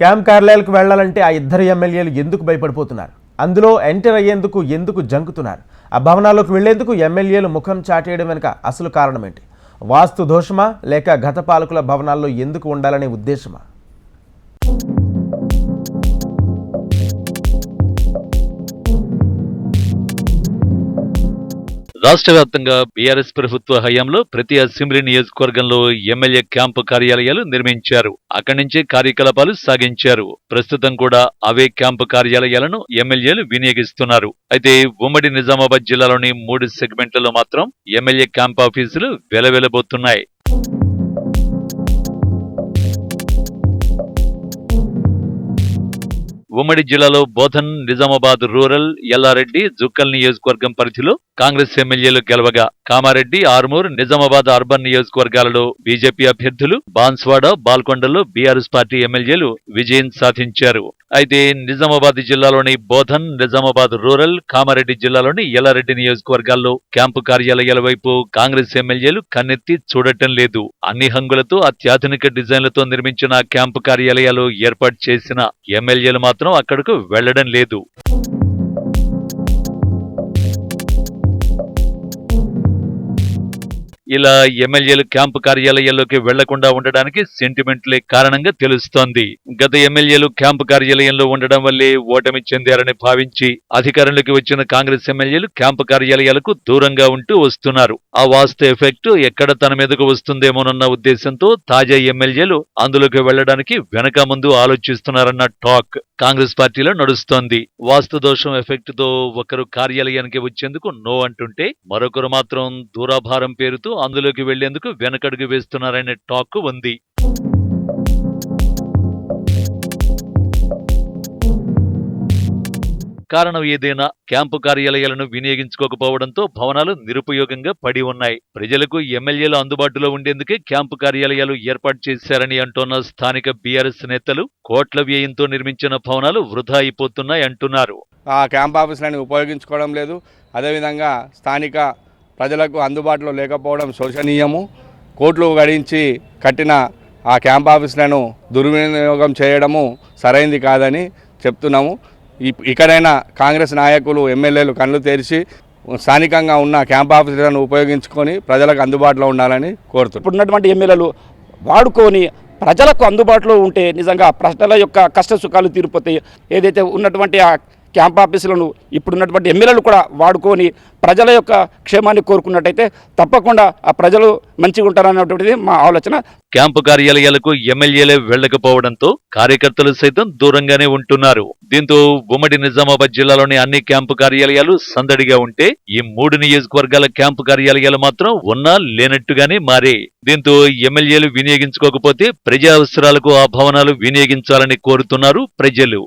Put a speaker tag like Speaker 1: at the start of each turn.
Speaker 1: Camp కార్యాలయాలకు వెళ్ళాలంటే ఆ ఇద్దరు ఎమ్మెల్యేలు ఎందుకు భయపడిపోతున్నారు? అందులో ఎంటర్ అయ్యేందుకు ఎందుకు జంకుతున్నారు? ఆ భవనాల్లోకి వెళ్ళేందుకు ఎమ్మెల్యేలు ముఖం చాటేయడం వెనుక అసలు కారణం ఏంటి? వాస్తు దోషమా? లేక గత పాలకుల భవనాల్లో ఎందుకు ఉండాలనే ఉద్దేశమా?
Speaker 2: రాష్ట్ర వ్యాప్తంగా బీఆర్ఎస్ ప్రభుత్వ హయాంలో ప్రతి అసెంబ్లీ నియోజకవర్గంలో ఎమ్మెల్యే క్యాంపు కార్యాలయాలు నిర్మించారు. అక్కడి నుంచే కార్యకలాపాలు సాగించారు. ప్రస్తుతం కూడా అవే క్యాంపు కార్యాలయాలను ఎమ్మెల్యేలు వినియోగిస్తున్నారు. అయితే ఉమ్మడి నిజామాబాద్ జిల్లాలోని మూడు సెగ్మెంట్లలో మాత్రం ఎమ్మెల్యే క్యాంప్ ఆఫీసులు వెలవెలబోతున్నాయి. ఉమ్మడి జిల్లాలో బోధన్ నిజామాబాద్ రూరల్ ఎల్లారెడ్డి జుక్కల్ నియోజకవర్గం పరిధిలో కాంగ్రెస్ ఎమ్మెల్యేలు గెలవగా కామారెడ్డి ఆర్మూర్ నిజామాబాద్ అర్బన్ నియోజకవర్గాలలో బీజేపీ అభ్యర్థులు బాన్స్వాడ బాల్కొండలో బీఆర్ఎస్ పార్టీ ఎమ్మెల్యేలు విజయం సాధించారు. అయితే నిజామాబాద్ జిల్లాలోని బోధన్ నిజామాబాద్ రూరల్ కామారెడ్డి జిల్లాలోని ఎల్లారెడ్డి నియోజకవర్గాల్లో క్యాంపు కార్యాలయాల వైపు కాంగ్రెస్ ఎమ్మెల్యేలు కన్నెత్తి చూడటం లేదు. అన్ని హంగులతో అత్యాధునిక డిజైన్లతో నిర్మించిన క్యాంపు కార్యాలయాలు ఏర్పాటు చేసిన ఎమ్మెల్యేలు మాత్రం అక్కడకు వెళ్ళడం లేదు. ఇలా ఎమ్మెల్యేలు క్యాంపు కార్యాలయాల్లోకి వెళ్ళకుండా ఉండడానికి సెంటిమెంట్లే కారణంగా తెలుస్తోంది. గత ఎమ్మెల్యేలు క్యాంపు కార్యాలయంలో ఉండడం వల్లే ఓటమి చెందారని భావించి అధికారంలోకి వచ్చిన కాంగ్రెస్ ఎమ్మెల్యేలు క్యాంపు కార్యాలయాలకు దూరంగా ఉంటూ వస్తున్నారు. ఆ వాస్తు ఎఫెక్ట్ ఎక్కడ తన మీదకు వస్తుందేమోనన్న ఉద్దేశంతో తాజా ఎమ్మెల్యేలు అందులోకి వెళ్ళడానికి వెనక ముందు ఆలోచిస్తున్నారన్న టాక్ కాంగ్రెస్ పార్టీలో నడుస్తోంది. వాస్తు దోషం ఎఫెక్ట్తో ఒకరు కార్యాలయానికి వచ్చేందుకు నో అంటుంటే మరొకరు మాత్రం దూరాభారం పేరుతో అందులోకి వెళ్ళేందుకు వెనకడుగు వేస్తున్నారనే టాక్ ఉంది. కారణం ఏదైనా క్యాంపు కార్యాలయాలను వినియోగించుకోకపోవడంతో భవనాలు నిరుపయోగంగా పడి ఉన్నాయి. ప్రజలకు ఎమ్మెల్యేలు అందుబాటులో ఉండేందుకే క్యాంపు కార్యాలయాలు ఏర్పాటు చేశారని అంటున్న స్థానిక బీఆర్ఎస్ నేతలు కోట్ల వ్యయంతో నిర్మించిన భవనాలు వృధా అయిపోతున్నాయి అంటున్నారు.
Speaker 3: ఆ క్యాంప్ ఆఫీసులను ఉపయోగించుకోవడం లేదు. అదేవిధంగా స్థానిక ప్రజలకు అందుబాటులో లేకపోవడం శోచనీయము కోట్లు గడించి కట్టిన ఆ క్యాంప్ ఆఫీసులను దుర్వినియోగం చేయడము సరైంది కాదని చెప్తున్నాము. ఇక్కడైనా కాంగ్రెస్ నాయకులు ఎమ్మెల్యేలు కళ్ళు తెరిచి స్థానికంగా ఉన్న క్యాంప్ ఆఫీసులను ఉపయోగించుకొని ప్రజలకు అందుబాటులో ఉండాలని కోరుతున్నాం.
Speaker 4: ఇప్పుడు ఉన్నటువంటి ఎమ్మెల్యేలు వాడుకొని ప్రజలకు అందుబాటులో ఉంటే నిజంగా ప్రజల యొక్క కష్ట సుఖాలు తీరిపోతాయి. ఏదైతే ఉన్నటువంటి ఆ క్యాంప్ ఆఫీసులను ఇప్పుడున్నటువంటి ఎమ్మెల్యేలు కూడా వాడుకొని ప్రజల యొక్క క్షేమాన్ని కోరుకున్నట్టయితే తప్పకుండా ఆ ప్రజలు మంచిగా ఉంటారన్నటువంటిది మా ఆలోచన.
Speaker 2: క్యాంపు కార్యాలయాలకు ఎమ్మెల్యేలే వెళ్ళకపోవడంతో కార్యకర్తలు సైతం దూరంగానే ఉంటున్నారు. దీంతో ఉమ్మడి నిజామాబాద్ జిల్లాలోని అన్ని క్యాంపు కార్యాలయాలు సందడిగా ఉంటే ఈ మూడు నియోజకవర్గాల క్యాంపు కార్యాలయాలు మాత్రం ఉన్నా లేనట్టుగానే మారే. దీంతో ఎమ్మెల్యేలు వినియోగించుకోకపోతే ప్రజా అవసరాలకు ఆ భవనాలు వినియోగించాలని కోరుతున్నారు ప్రజలు.